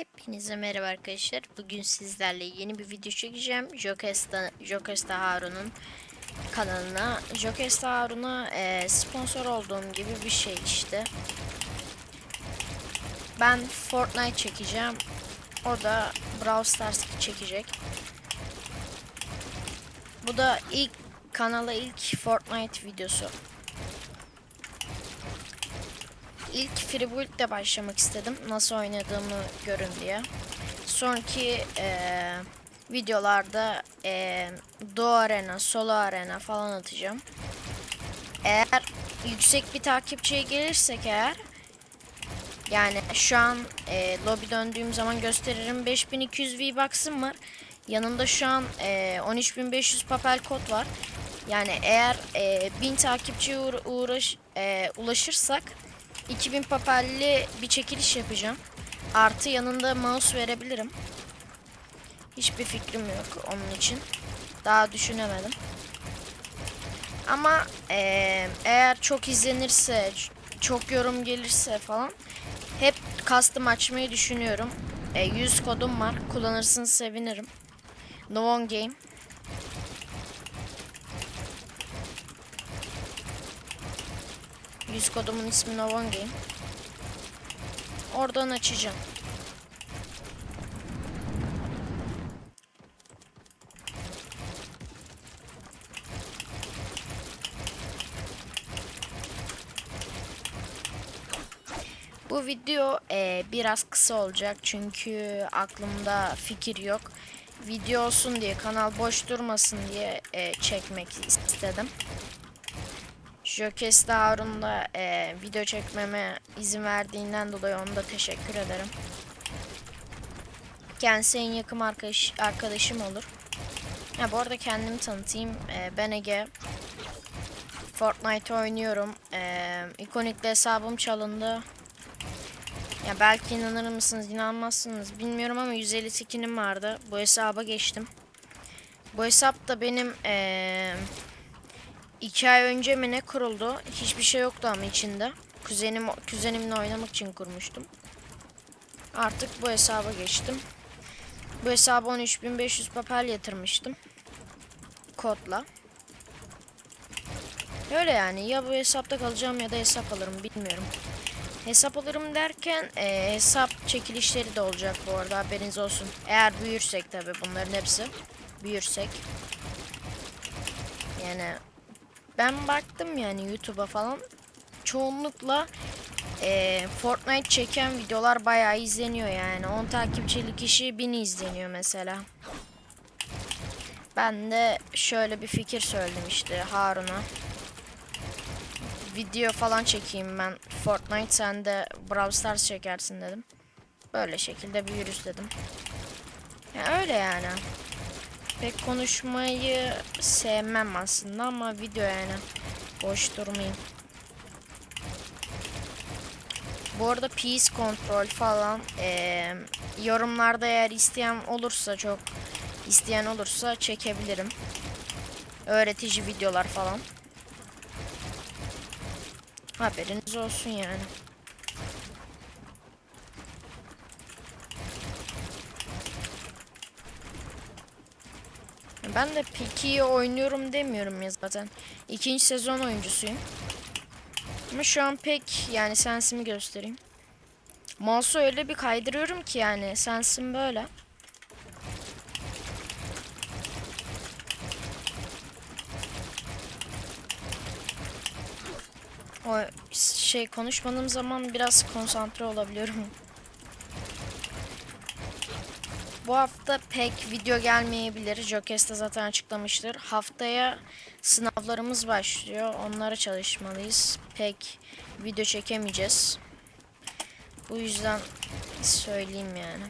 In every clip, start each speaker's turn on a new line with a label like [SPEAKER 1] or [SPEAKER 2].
[SPEAKER 1] Hepinize merhaba arkadaşlar. Bugün sizlerle yeni bir video çekeceğim. Jokesta, Jokesta Harun'un kanalına. Jokesta Harun'a e, sponsor olduğum gibi bir şey işte. Ben Fortnite çekeceğim. O da Brawl Stars çekecek. Bu da ilk kanala ilk Fortnite videosu. İlk Free Build'de başlamak istedim. Nasıl oynadığımı görün diye. Sonraki eee, videolarda eee Duo Arena, Solo Arena falan atacağım. Eğer yüksek bir takipçiye gelirsek eğer yani şu an eee lobby döndüğüm zaman gösteririm 5200 V-Bucks'ım var. Yanımda şu an eee 13500 papel kod var. Yani eğer eee 1000 takipçiye uğra- uğraş, eee, ulaşırsak 2000 papelli bir çekiliş yapacağım. Artı yanında mouse verebilirim. Hiçbir fikrim yok onun için. Daha düşünemedim. Ama eee, eğer çok izlenirse, çok yorum gelirse falan hep custom açmayı düşünüyorum. E, 100 kodum var. Kullanırsınız sevinirim. Novon Game. Yüz kodumun ismi Novon Game. Oradan açacağım. Bu video eee, biraz kısa olacak çünkü aklımda fikir yok. Video olsun diye kanal boş durmasın diye eee, çekmek istedim. Jokes'te Harun da eee, video çekmeme izin verdiğinden dolayı ona da teşekkür ederim. Kendisi en yakın arkadaş, arkadaşım olur. Ha, bu arada kendimi tanıtayım. Eee, ben Ege. Fortnite oynuyorum. Eee ikonikli hesabım çalındı. Ya belki inanır mısınız, inanmazsınız bilmiyorum ama 150 skinim vardı. Bu hesaba geçtim. Bu hesap da benim eee iki ay önce mi ne kuruldu? Hiçbir şey yoktu ama içinde. Kuzenim kuzenimle oynamak için kurmuştum. Artık bu hesaba geçtim. Bu hesaba 13500 papel yatırmıştım. Kodla. Öyle yani ya bu hesapta kalacağım ya da hesap alırım bilmiyorum. Hesap alırım derken e, hesap çekilişleri de olacak bu arada haberiniz olsun. Eğer büyürsek tabi bunların hepsi. Büyürsek. Yani ben baktım yani YouTube'a falan. Çoğunlukla e, Fortnite çeken videolar bayağı izleniyor yani. 10 takipçili kişi 1000 izleniyor mesela. Ben de şöyle bir fikir söyledim işte Harun'a video falan çekeyim ben. Fortnite sen de Brawl Stars çekersin dedim. Böyle şekilde büyürüz dedim. Ya öyle yani. Pek konuşmayı sevmem aslında ama video yani. Boş durmayayım. Bu arada peace kontrol falan eee, yorumlarda eğer isteyen olursa çok isteyen olursa çekebilirim. Öğretici videolar falan. Haberiniz olsun yani. Ben de pek iyi oynuyorum demiyorum ya zaten. İkinci sezon oyuncusuyum. Ama şu an pek yani sensimi göstereyim. Mouse'u öyle bir kaydırıyorum ki yani sensim böyle. O şey konuşmadığım zaman biraz konsantre olabiliyorum. Bu hafta pek video gelmeyebilir. Jokes de zaten açıklamıştır. Haftaya sınavlarımız başlıyor. Onlara çalışmalıyız. Pek video çekemeyeceğiz. Bu yüzden söyleyeyim yani.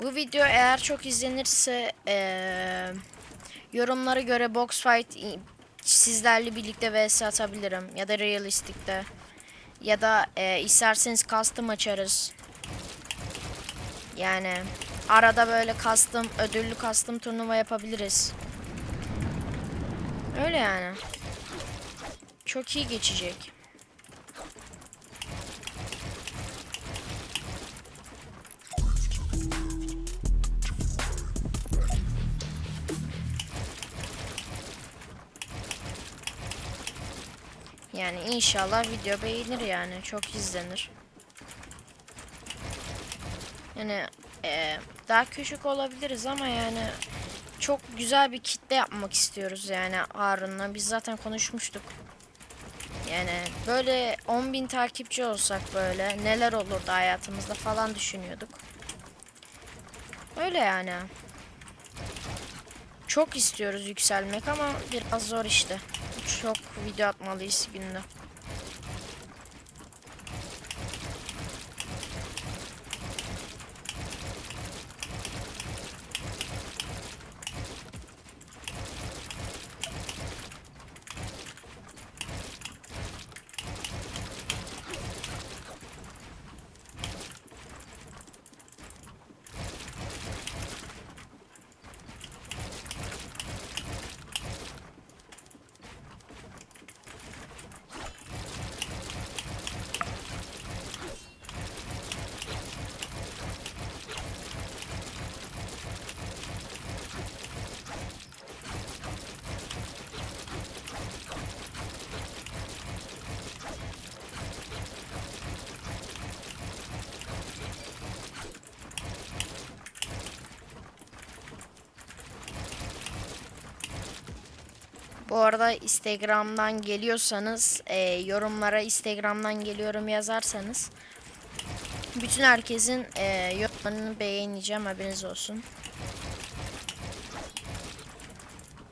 [SPEAKER 1] Bu video eğer çok izlenirse eee, yorumlara göre box fight sizlerle birlikte vs atabilirim ya da realistikte ya da e, isterseniz custom açarız. Yani arada böyle kastım, ödüllü kastım turnuva yapabiliriz. Öyle yani. Çok iyi geçecek. Yani inşallah video beğenir yani. Çok izlenir. Yani e, daha küçük olabiliriz ama yani çok güzel bir kitle yapmak istiyoruz yani Harun'la. Biz zaten konuşmuştuk. Yani böyle 10.000 takipçi olsak böyle neler olurdu hayatımızda falan düşünüyorduk. Öyle yani. Çok istiyoruz yükselmek ama biraz zor işte. Çok video atmalıyız günde. Bu arada Instagram'dan geliyorsanız e, yorumlara Instagram'dan geliyorum yazarsanız bütün herkesin e, yorumlarını beğeneceğim haberiniz olsun.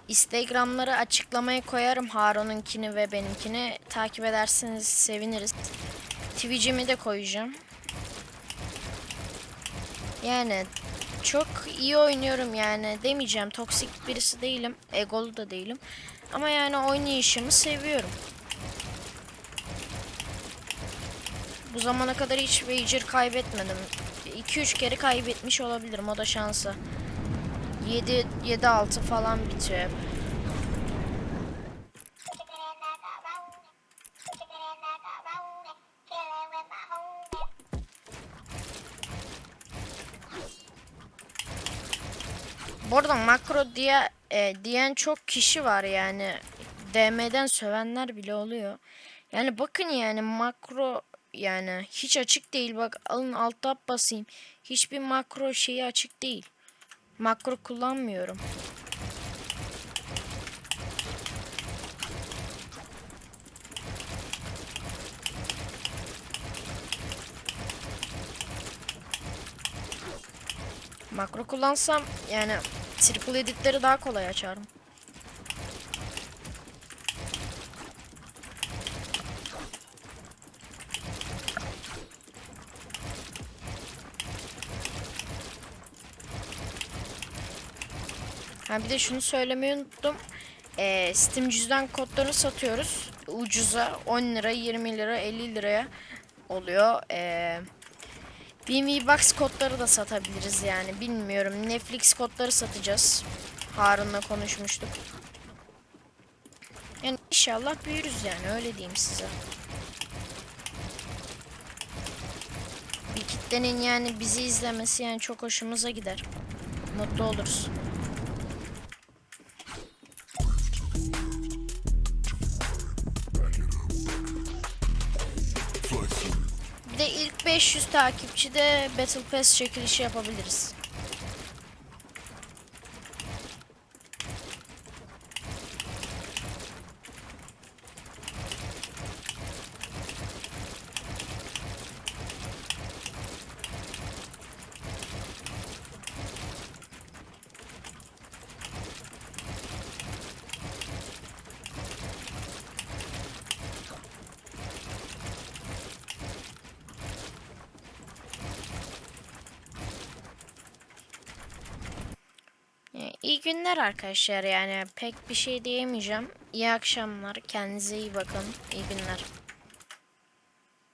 [SPEAKER 1] Instagram'ları açıklamaya koyarım Harun'unkini ve benimkini. Takip ederseniz seviniriz. Twitch'imi de koyacağım. Yani çok iyi oynuyorum yani demeyeceğim. Toksik birisi değilim. Egolu da değilim. Ama yani oynayışımı seviyorum. Bu zamana kadar hiç wager kaybetmedim. 2-3 kere kaybetmiş olabilirim. O da şansı. 7 7 6 falan bitiyor hep. Bu arada makro diye e, diyen çok kişi var yani. DM'den sövenler bile oluyor. Yani bakın yani makro yani hiç açık değil. Bak alın alt tab basayım. Hiçbir makro şeyi açık değil. Makro kullanmıyorum. Makro kullansam yani triple editleri daha kolay açarım. Ha bir de şunu söylemeyi unuttum. Ee, Steam cüzdan kodlarını satıyoruz. Ucuza 10 lira, 20 lira, 50 liraya oluyor. Ee, BMV Box kodları da satabiliriz yani. Bilmiyorum. Netflix kodları satacağız. Harun'la konuşmuştuk. Yani inşallah büyürüz yani öyle diyeyim size. Bir kitlenin yani bizi izlemesi yani çok hoşumuza gider. Mutlu oluruz. 500 takipçide Battle Pass çekilişi yapabiliriz. Yani İyi günler arkadaşlar yani pek bir şey diyemeyeceğim. İyi akşamlar. Kendinize iyi bakın. İyi günler.